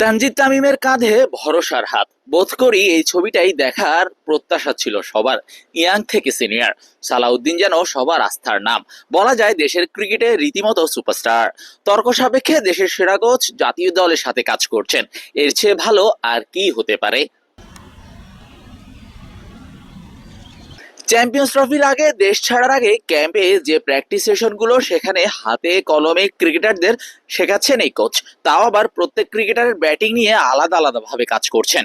তানজিদ তামিমের কাঁধে ভরসার হাত। বোধ করি এই ছবিটাই দেখার প্রত্যাশা ছিল সবার, ইয়াং থেকে সিনিয়র। সালাউদ্দিন যেন সবার আস্থার নাম। বলা যায় দেশের ক্রিকেটে রীতিমতো সুপারস্টার। তর্ক সাপেক্ষে দেশের সেরা কোচ জাতীয় দলের সাথে কাজ করছেন। এর চেয়ে ভালো আর কি হতে পারে? চ্যাম্পিয়ন্স ট্রফির আগে, দেশ ছাড়ার আগে ক্যাম্পে যে প্র্যাকটিস সেশনগুলো সেখানে হাতে কলমে ক্রিকেটারদের শেখাচ্ছেন এই কোচ তাও আবার প্রত্যেক ক্রিকেটারের ব্যাটিং নিয়ে আলাদা আলাদাভাবে কাজ করছেন।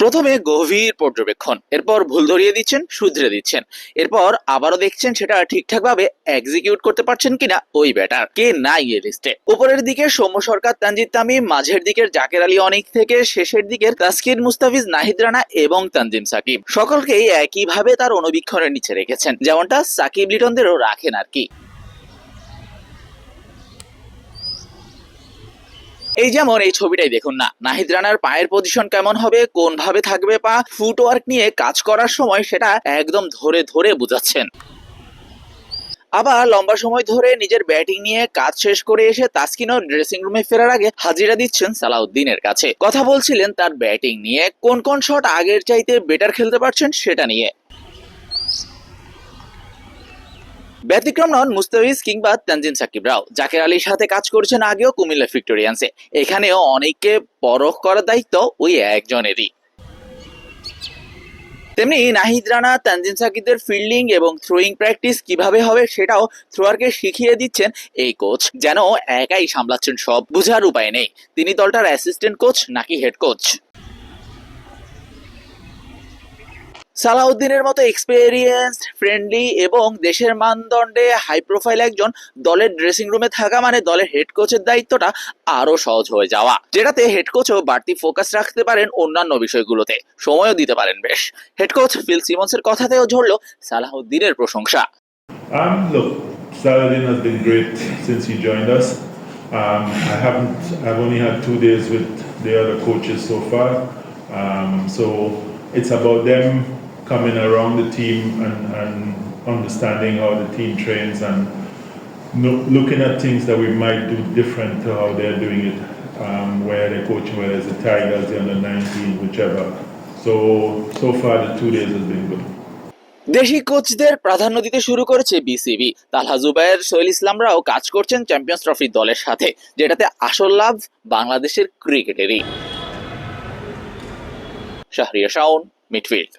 প্রথমে গভীর পর্যবেক্ষণ, এরপর ভুল ধরিয়ে দিচ্ছেন, শুধরে দিচ্ছেন। এরপর আবারও দেখছেন সেটা ঠিকঠাকভাবে এক্সিকিউট করতে পারছেন কিনা, ওই ব্যাটার, কে নাই এ লিস্টে উপরের দিকে সৌম্য সরকার, তানজিদ তামিম, মাঝের দিকের জাকের আলী অনিক থেকে শেষের দিকের তাসকিন মুস্তাফিজ, নাহিদ রানা এবং তানজিম সাকিব। সকলকেই একইভাবে তার অনুবীক্ষণের নিচে রেখেছেন, যেমনটা সাকিব লিটনদেরও রাখেন আর কি। এই যেমন এই ছবিটাই দেখুন না, নাহিদ রানার পায়ের পজিশন কেমন হবে, কোন ভাবে থাকবে পা ফুটওয়ার্ক নিয়ে কাজ করার সময় সেটা একদম ধরে ধরে বুঝাচ্ছেন। আবার লম্বা সময় ধরে নিজের ব্যাটিং নিয়ে কাজ শেষ করে এসে তাসকিনও ড্রেসিং রুমে ফেরার আগে হাজিরা দিচ্ছেন সালাউদ্দিনের কাছে। কথা বলছিলেন তার ব্যাটিং নিয়ে, কোন কোন শট আগের চাইতে বেটার খেলতে পারছেন সেটা নিয়ে। ব্যতিক্রম নন মুস্তাফিজ কিংবা তানজিম সাকিবরাও জাকের আলীর সাথে কাজ করছেন আগেও কুমিল্লা ভিক্টোরিয়ান্সে। এখানেও অনেককে পরখ করার দায়িত্ব ওই একজনেরই। তেমনি নাহিদ রানা, তানজিম সাকিবদের ফিল্ডিং এবং থ্রোয়িং প্র্যাকটিস কীভাবে হবে সেটাও থ্রোয়ারকে শিখিয়ে দিচ্ছেন এই কোচ, যেন একাই সামলাচ্ছেন সব, বুঝার উপায় নেই। তিনি দলটার অ্যাসিস্ট্যান্ট কোচ নাকি হেড কোচ? সালাউদ্দিনের মতো এক্সপেরিয়েন্সড ফ্রেন্ডলি এবং দেশের মানদণ্ডে হাই প্রোফাইল একজন দলের ড্রেসিং রুমে থাকা মানে দলের হেড কোচের দায়িত্বটা আরও সহজ হয়ে যাওয়া যেটাতে হেড কোচও বাড়তি ফোকাস রাখতে পারেন অন্যান্য বিষয়গুলোতে সময়ও দিতে পারেন বেশ হেড কোচ ফিল সিমন্সের কথাতেও ঝরল সালাউদ্দিনের প্রশংসা Um, look, Saladin has been great since he joined us. Um, I haven't, I've only had two days with the other coaches so far. Um, so it's about them coming around the team and, and understanding how the team trains and no, looking at things that we might do different to how they're doing it, um, where they're coaching, whether it's the Tigers, the under 19, whichever. So, so far the two days has been good. দেশি কোচদের প্রাধান্য দিতে শুরু করেছে BCB Talha Zubair Sohel ইসলামরাও কাজ করছেন champions ট্রফির দলের সাথে যেটাতে আসল লাভ বাংলাদেশের ক্রিকেটেরই শাহরিয়া শাওন মিডফিল্ড